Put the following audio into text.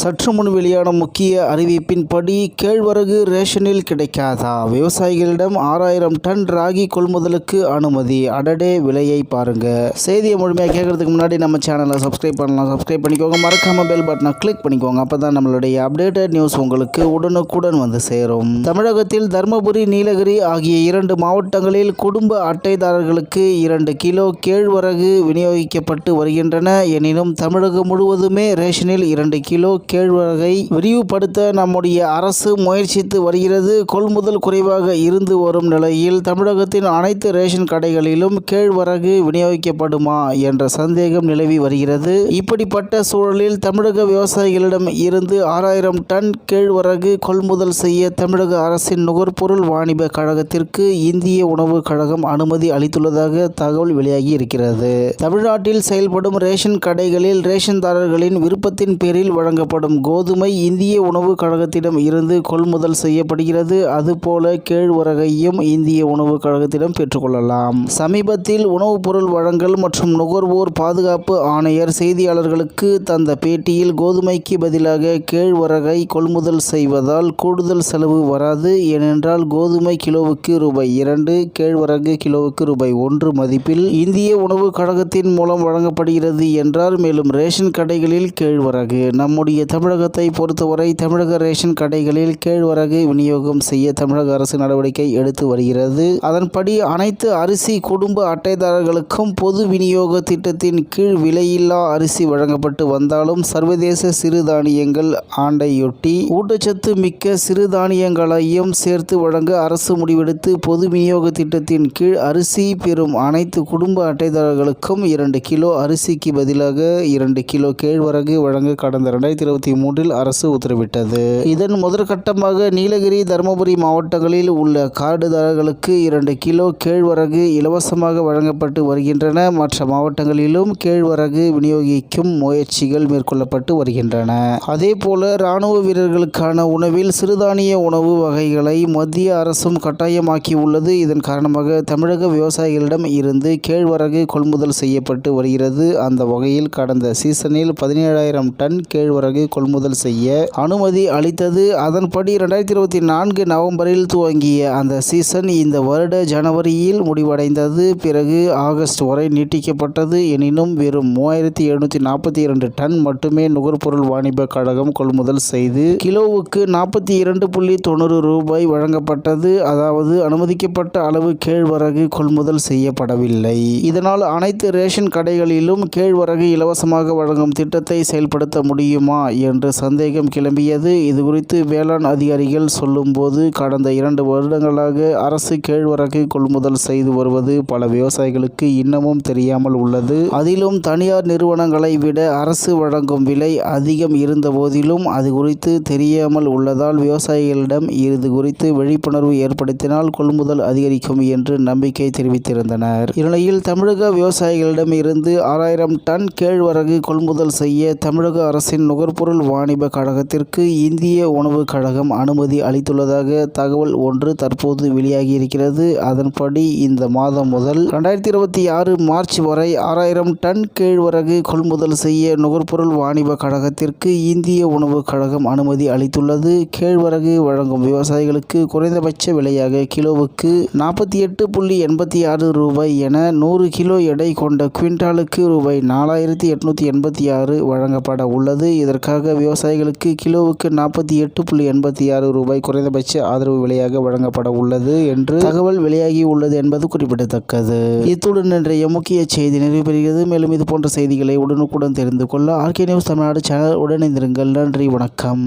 சற்று முன் வெளியான முக்கிய அறிவிப்பின்படி கேழ்வரகு ரேஷனில் கிடைக்காதா? விவசாயிகளிடம் ஆறாயிரம் டன் ராகி கொள்முதலுக்கு அனுமதி. அடடே விலையை பாருங்க. செய்தியை முழுமையாக கேட்கறதுக்கு முன்னாடி நம்ம சேனலை சப்ஸ்கிரைப் பண்ணலாம். சப்ஸ்கிரைப் பண்ணிக்கோங்க. மறக்காம பெல் பட்டனை கிளிக் பண்ணிக்கோங்க. அப்பதான் நம்மளுடைய அப்டேட்டட் நியூஸ் உங்களுக்கு உடனுக்குடன் வந்து சேரும். தமிழகத்தில் தர்மபுரி நீலகிரி ஆகிய இரண்டு மாவட்டங்களில் குடும்ப அட்டைதாரர்களுக்கு இரண்டு கிலோ கேழ்வரகு விநியோகிக்கப்பட்டு வருகின்றன. எனினும் தமிழகம் முழுவதுமே ரேஷனில் இரண்டு கிலோ கேழ்வரகை விரிவுபடுத்த நம்முடைய அரசு முயற்சித்து வருகிறது. கொள்முதல் குறைவாக இருந்து வரும் நிலையில் தமிழகத்தின் அனைத்து ரேஷன் கடைகளிலும் கேழ்வரகு விநியோகிக்கப்படுமா என்ற சந்தேகம் நிலவி வருகிறது. இப்படிப்பட்ட சூழலில் தமிழக விவசாயிகளிடம் இருந்து ஆறாயிரம் டன் கேழ்வரகு கொள்முதல் செய்ய தமிழக அரசின் நுகர்பொருள் வாணிப கழகத்திற்கு இந்திய உணவு கழகம் அனுமதி அளித்துள்ளதாக தகவல் வெளியாகி இருக்கிறது. தமிழ்நாட்டில் செயல்படும் ரேஷன் கடைகளில் ரேஷன்தாரர்களின் விருப்பத்தின் பேரில் வழங்கப்படும் கோதுமை இந்திய உணவுக் கழகத்திடம் இருந்து கொள்முதல் செய்யப்படுகிறது. அதுபோல கேழ்வரகையும் இந்திய உணவு கழகத்திடம் பெற்றுக்கொள்ளலாம் சமீபத்தில் உணவுப் பொருள் வழங்கல் மற்றும் நுகர்வோர் பாதுகாப்பு ஆணையர் செய்தியாளர்களுக்கு தந்த பேட்டியில் கோதுமைக்கு பதிலாக கேழ்வரகை கொள்முதல் செய்வதால் கூடுதல் செலவு வராது. ஏனென்றால் கோதுமை கிலோவுக்கு ரூபாய் இரண்டு கேழ்வரகு கிலோவுக்கு ரூபாய் ஒன்று மதிப்பில் இந்திய உணவு கழகத்தின் மூலம் வழங்கப்படுகிறது என்றார். மேலும் ரேஷன் கடைகளில் கேழ்வரகு நம்முடைய தமிழகத்தை பொறுத்தவரை தமிழக ரேஷன் கடைகளில் கேழ்வரகு விநியோகம் செய்ய தமிழக அரசு நடவடிக்கை எடுத்து வருகிறது. அதன்படி அனைத்து அரிசி குடும்ப அட்டைதாரர்களுக்கும் பொது விநியோக திட்டத்தின் கீழ் விலையில்லா அரிசி வழங்கப்பட்டு வந்தாலும் சர்வதேச சிறுதானியங்கள் ஆண்டையொட்டி ஊட்டச்சத்து மிக்க சிறுதானியங்களையும் சேர்த்து வழங்க அரசு முடிவெடுத்து பொது விநியோக திட்டத்தின் கீழ் அரிசி பெறும் அனைத்து குடும்ப அட்டைதாரர்களுக்கும் இரண்டு கிலோ அரிசிக்கு பதிலாக இரண்டு கிலோ கேழ்வரகு வழங்க கடந்த ரெண்டாயிரத்தி இருபத்தி மூன்றில் அரசு உத்தரவிட்டது. இதன் முதற்கட்டமாக நீலகிரி தருமபுரி மாவட்டங்களில் உள்ள கார்டுதாரர்களுக்கு இரண்டு கிலோ கேழ்வரகு இலவசமாக வழங்கப்பட்டு வருகின்றன. மற்ற மாவட்டங்களிலும் கேழ்வரகு விநியோகிக்கும் முயற்சிகள் மேற்கொள்ளப்பட்டு வருகின்றன. அதேபோல ராணுவ வீரர்களுக்கான உணவில் சிறுதானிய உணவு வகைகளை மத்திய அரசும் கட்டாயமாக்கியுள்ளது. இதன் காரணமாக தமிழக விவசாயிகளிடம் இருந்து கேழ்வரகு கொள்முதல் செய்யப்பட்டு வருகிறது. அந்த வகையில் கடந்த சீசனில் பதினேழாயிரம் டன் கேழ்வரகு கொள்முதல் செய்ய அனுமதி அளித்தது. அதன்படி இரண்டாயிரத்தி இருபத்தி நான்கு நவம்பரில் துவங்கிய அந்த சீசன் இந்த வருட ஜனவரியில் முடிவடைந்தது. பிறகு ஆகஸ்ட் வரை நீட்டிக்கப்பட்டது. எனினும் வெறும் மூவாயிரத்தி எழுநூற்றி நாற்பத்தி இரண்டு டன் மட்டுமே நுகர்பொருள் வாணிப கழகம் கொள்முதல் செய்து கிலோவுக்கு நாற்பத்தி இரண்டு புள்ளி தொண்ணூறு ரூபாய் வழங்கப்பட்டது. அதாவது அனுமதிக்கப்பட்ட அளவு கேழ்வரகு கொள்முதல் செய்யப்படவில்லை. இதனால் அனைத்து ரேஷன் கடைகளிலும் கேழ்வரகு இலவசமாக வழங்கும் திட்டத்தை செயல்படுத்த முடியுமா? என்று சந்தேகம் கிளம்பியது. இதுகுறித்து வேளாண் அதிகாரிகள் சொல்லும்போது கடந்த இரண்டு வருடங்களாக அரசு கேழ்வரகு கொள்முதல் செய்து வருவது பல விவசாயிகளுக்கு இன்னமும் தெரியாமல் உள்ளது. அதிலும் தனியார் நிறுவனங்களை விட அரசு வழங்கும் விலை அதிகம் இருந்த போதிலும் அது குறித்து தெரியாமல் உள்ளதால் விவசாயிகளிடம் இது குறித்து விழிப்புணர்வு ஏற்படுத்தினால் கொள்முதல் அதிகரிக்கும் என்று நம்பிக்கை தெரிவித்திருந்தனர். இந்நிலையில் தமிழக விவசாயிகளிடம் இருந்து ஆறாயிரம் டன் கேழ்வரகு கொள்முதல் செய்ய தமிழக அரசின் நுகர்பொருள் வாணிப கழகத்திற்கு இந்திய உணவு கழகம் அனுமதி அளித்துள்ளதாக தகவல் ஒன்று தற்போது வெளியாகியிருக்கிறது. அதன்படி இந்த மாதம் முதல் ரெண்டாயிரத்தி இருபத்தி ஆறு மார்ச் வரை ஆறாயிரம் டன் கேழ்வரகு கொள்முதல் செய்ய நுகர்பொருள் வாணிப கழகத்திற்கு இந்திய உணவு கழகம் அனுமதி அளித்துள்ளது. கேழ்வரகு வழங்கும் விவசாயிகளுக்கு குறைந்தபட்ச விலையாக கிலோவுக்கு நாற்பத்தி எட்டு புள்ளி எண்பத்தி ஆறு ரூபாய் என நூறு கிலோ எடை கொண்ட குவிண்டாலுக்கு ரூபாய் நாலாயிரத்தி எட்நூற்றி எண்பத்தி ஆறு வழங்கப்பட உள்ளது. இதற்கு இதற்காக விவசாயிகளுக்கு கிலோவுக்கு நாற்பத்தி எட்டு புள்ளி எண்பத்தி ஆறு ரூபாய் குறைந்தபட்ச ஆதரவு விலையாக வழங்கப்பட உள்ளது என்று தகவல் வெளியாகி உள்ளது என்பது குறிப்பிடத்தக்கது. இத்துடன் இன்றைய முக்கிய செய்தி நிறைவு பெறுகிறது. மேலும் இது போன்ற செய்திகளை உடனுக்குடன் தெரிந்து கொள்ள R K news Tamil Nadu channel உடனிருங்கள் நன்றி வணக்கம்.